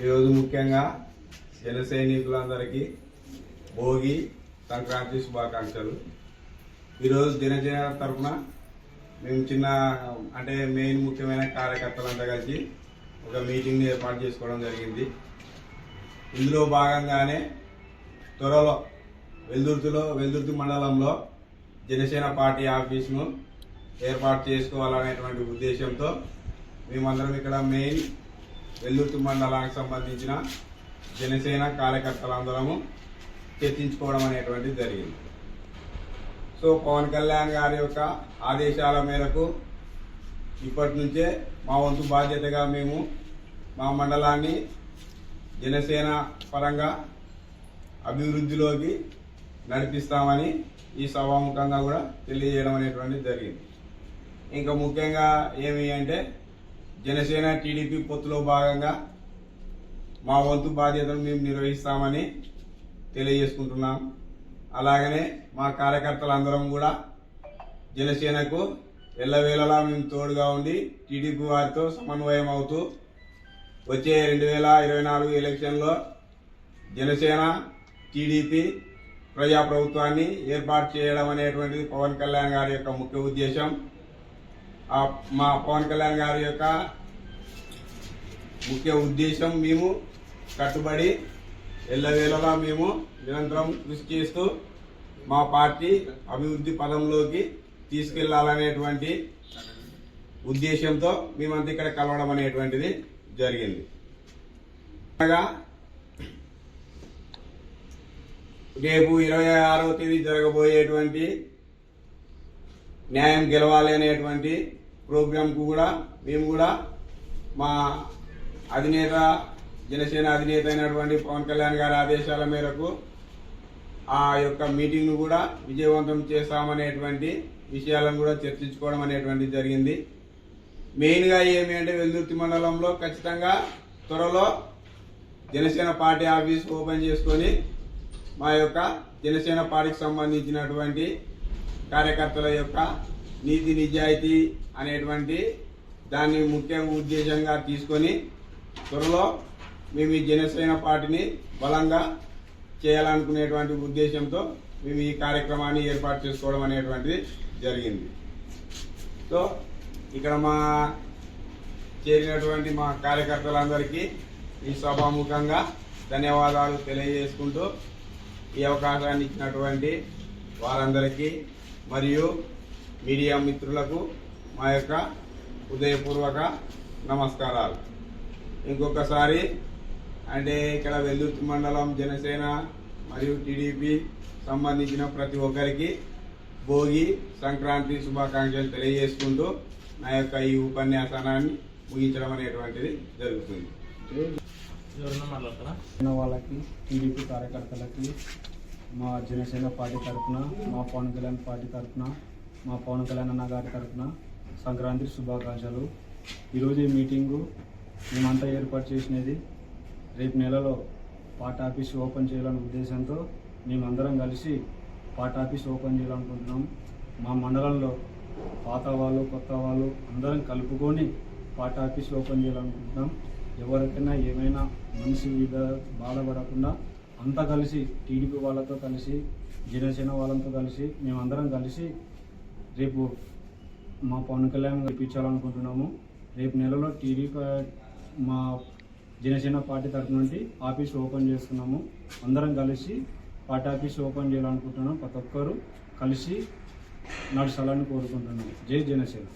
ఈరోజు ముఖ్యంగా జన సైనికులందరికీ భోగి సంక్రాంతి శుభాకాంక్షలు. ఈరోజు దినచర్య తరఫున మేము చిన్న అంటే మెయిన్ ముఖ్యమైన కార్యకర్తలంతా కలిసి ఒక మీటింగ్ని ఏర్పాటు చేసుకోవడం జరిగింది. ఇందులో భాగంగానే త్వరలో వెల్దుర్తిలో వెల్దుర్తి మండలంలో జనసేన పార్టీ ఆఫీస్ను ఏర్పాటు చేసుకోవాలనేటువంటి ఉద్దేశంతో మేమందరం ఇక్కడ మెయిన్ వెల్లుర్తి మండలానికి సంబంధించిన జనసేన కార్యకర్తలందరము చర్చించుకోవడం అనేటువంటిది జరిగింది. సో పవన్ కళ్యాణ్ గారి యొక్క ఆదేశాల మేరకు ఇప్పటి నుంచే మా వంతు బాధ్యతగా మేము మా మండలాన్ని జనసేన పరంగా అభివృద్ధిలోకి నడిపిస్తామని ఈ సభాముఖంగా కూడా తెలియజేయడం అనేటువంటిది జరిగింది. ఇంకా ముఖ్యంగా ఏమి అంటే జనసేన టీడీపీ పొత్తులో భాగంగా మా వంతు బాధ్యతను మేము నిర్వహిస్తామని తెలియజేసుకుంటున్నాం. అలాగనే మా కార్యకర్తలందరం కూడా జనసేనకు ఎల్లవేళలా మేము తోడుగా ఉండి టీడీపీ వారితో సమన్వయం అవుతూ వచ్చే రెండు వేల ఇరవై నాలుగు ఎలక్షన్లో జనసేన టీడీపీ ప్రజాప్రభుత్వాన్ని ఏర్పాటు చేయడం అనేటువంటిది పవన్ కళ్యాణ్ గారి యొక్క ముఖ్య ఉద్దేశం. మా పవన్ కళ్యాణ్ గారి యొక్క ముఖ్య ఉద్దేశం మేము కట్టుబడి ఎల్లవేళలా మేము నిరంతరం కృషి చేస్తూ మా పార్టీ అభివృద్ధి పదంలోకి తీసుకెళ్ళాలనేటువంటి ఉద్దేశంతో మేమంతా ఇక్కడ కలవడం అనేటువంటిది జరిగింది. అనగా రేపు ఇరవై ఆరవ తేదీ జరగబోయేటువంటి న్యాయం గెలవాలి అనేటువంటి ప్రోగ్రాంకు కూడా మేము కూడా మా అధినేత జనసేన అధినేత అయినటువంటి పవన్ కళ్యాణ్ గారి ఆదేశాల మేరకు ఆ యొక్క మీటింగ్ను కూడా విజయవంతం చేస్తామనేటువంటి విషయాలను కూడా చర్చించుకోవడం అనేటువంటిది జరిగింది. మెయిన్గా ఏమి అంటే వెల్దుర్తి మండలంలో ఖచ్చితంగా త్వరలో జనసేన పార్టీ ఆఫీస్ ఓపెన్ చేసుకొని మా యొక్క జనసేన పార్టీకి సంబంధించినటువంటి కార్యకర్తల యొక్క నీతి నిజాయితీ అనేటువంటి దాన్ని ముఖ్య ఉద్దేశంగా తీసుకొని త్వరలో మేము ఈ జనసేన పార్టీని బలంగా చేయాలనుకునేటువంటి ఉద్దేశంతో మేము ఈ కార్యక్రమాన్ని ఏర్పాటు చేసుకోవడం అనేటువంటిది జరిగింది. సో ఇక్కడ మా చేరినటువంటి మా కార్యకర్తలందరికీ ఈ సభాముఖంగా ధన్యవాదాలు తెలియజేసుకుంటూ ఈ అవకాశాన్ని ఇచ్చినటువంటి వారందరికీ మరియు మీడియా మిత్రులకు మా యొక్క హృదయపూర్వక నమస్కారాలు. ఇంకొకసారి అంటే ఇక్కడ వెల్లుర్తి మండలం జనసేన మరియు టీడీపీ సంబంధించిన ప్రతి ఒక్కరికి భోగి సంక్రాంతి శుభాకాంక్షలు తెలియజేసుకుంటూ నా యొక్క ఈ ఉపన్యాసాన్ని ముగించడం అనేటువంటిది జరుగుతుంది. వాళ్ళకి టీడీపీ కార్యకర్తలకి మా జనసేన పార్టీ తరఫున మా పవన్ కళ్యాణ్ పార్టీ తరఫున మా పవన్ కళ్యాణ్ అన్న గారి తరఫున సంక్రాంతి శుభాకాంక్షలు. ఈరోజు ఈ మీటింగు మేమంతా ఏర్పాటు చేసినది రేపు నెలలో పార్టీ ఆఫీస్ ఓపెన్ చేయాలనే ఉద్దేశంతో మేమందరం కలిసి పార్టీ ఆఫీస్ ఓపెన్ చేయాలనుకుంటున్నాం. మా మండలంలో పాత వాళ్ళు కొత్త వాళ్ళు అందరం కలుపుకొని పార్టీ ఆఫీస్ ఓపెన్ చేయాలనుకుంటున్నాం. ఎవరికైనా ఏమైనా మనిషి మీద బాధపడకుండా అంతా కలిసి టీడీపీ వాళ్ళతో కలిసి జనసేన వాళ్ళతో కలిసి మేమందరం కలిసి రేపు మా పవన్ కళ్యాణ్ గెలిపించాలనుకుంటున్నాము రేపు నెలలో టీవీ మా జనసేన పార్టీ తరఫు నుండి ఆఫీస్ ఓపెన్ చేస్తున్నాము. అందరం కలిసి పార్టీ ఆఫీస్ ఓపెన్ చేయాలనుకుంటున్నాం. ప్రతి ఒక్కరు కలిసి నడచాలని కోరుకుంటున్నాము. జై జనసేన.